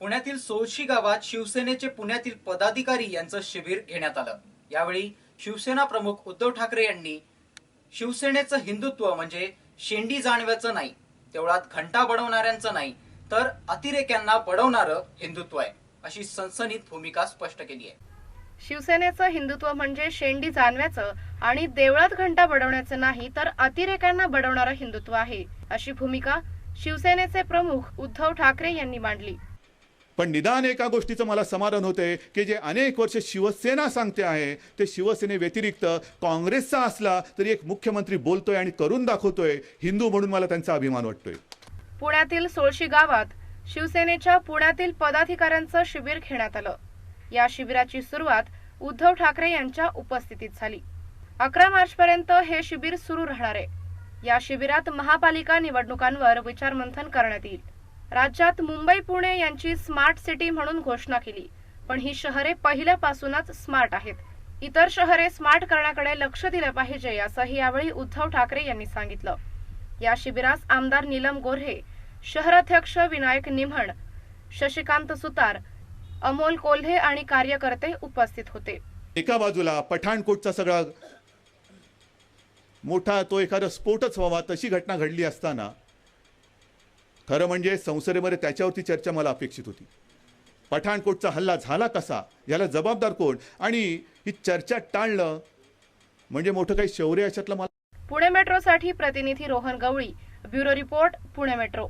पुण्यातील सोळशी गावात शिवसेनेचे पुण्यातील पदाधिकारी यांचं शिबिर घेण्यात आलं. यावेळी शिवसेना प्रमुख उद्धव ठाकरे यांनी शिवसेनेचं हिंदुत्व म्हणजे शेंडी जाणव्याचं नाही तेवढ्यात घंटा बडवणाऱ्यांचं नाही तर अतिरेक्यांना बडवणारं हिंदुत्व आहे अशी सनसनीत भूमिका स्पष्ट केली आहे. शिवसेनेचं हिंदुत्व म्हणजे शेंडी जाणव्याचं आणि देवळात घंटा बडवण्याचं नाही तर अतिरेक्यांना बडवणारं हिंदुत्व आहे अशी भूमिका शिवसेनेचे प्रमुख उद्धव ठाकरे यांनी मांडली. पण निदान एका गोष्टीचं मला समाधान होते की जे अनेक वर्ष शिवसेना सांगते आहे ते शिवसेने व्यतिरिक्त काँग्रेसचा असला तरी एक मुख्यमंत्री बोलतोय आणि करून दाखवतोय हिंदू म्हणून मला त्यांचा अभिमान वाटतोय. पुण्यातील सोळशी गावात शिवसेनेच्या पुण्यातील पदाधिकाऱ्यांचं शिबिर घेण्यात आलं. या शिबिराची सुरुवात उद्धव ठाकरे यांच्या उपस्थितीत झाली. अकरा मार्च पर्यंत हे शिबिर सुरू राहणार आहे. या शिबिरात महापालिका निवडणुकांवर विचारमंथन करण्यात येईल. राज्यात मुंबई पुणे यांची स्मार्ट सिटी म्हणून घोषणा केली. पण ही शहरे पहिल्यापासूनच स्मार्ट आहेत. इतर शहरे स्मार्ट करण्याकडे लक्ष दिलं पाहिजे असंही यावेळी उद्धव ठाकरे यांनी सांगितलं. या शिबिरास आमदार नीलम गोऱ्हे शहराध्यक्ष विनायक निम्हण शशिकांत सुतार अमोल कोल्हे आणि कार्यकर्ते उपस्थित होते. एका बाजूला पठाणकोटचा सगळा मोठा तो एखादा स्फोटच व्हावा तशी घटना घडली असताना खरं म्हणजे संसदेमध्ये त्याच्यावरती चर्चा मला अपेक्षित होती. पठाणकोटचा हल्ला झाला कसा? याला जबाबदार कोण? आणि ही चर्चा टाळणं म्हणजे मोठं काही शौर्य अशातलं मला पुणे मेट्रोसाठी प्रतिनिधी Rohan Gawali bureau report Pune metro.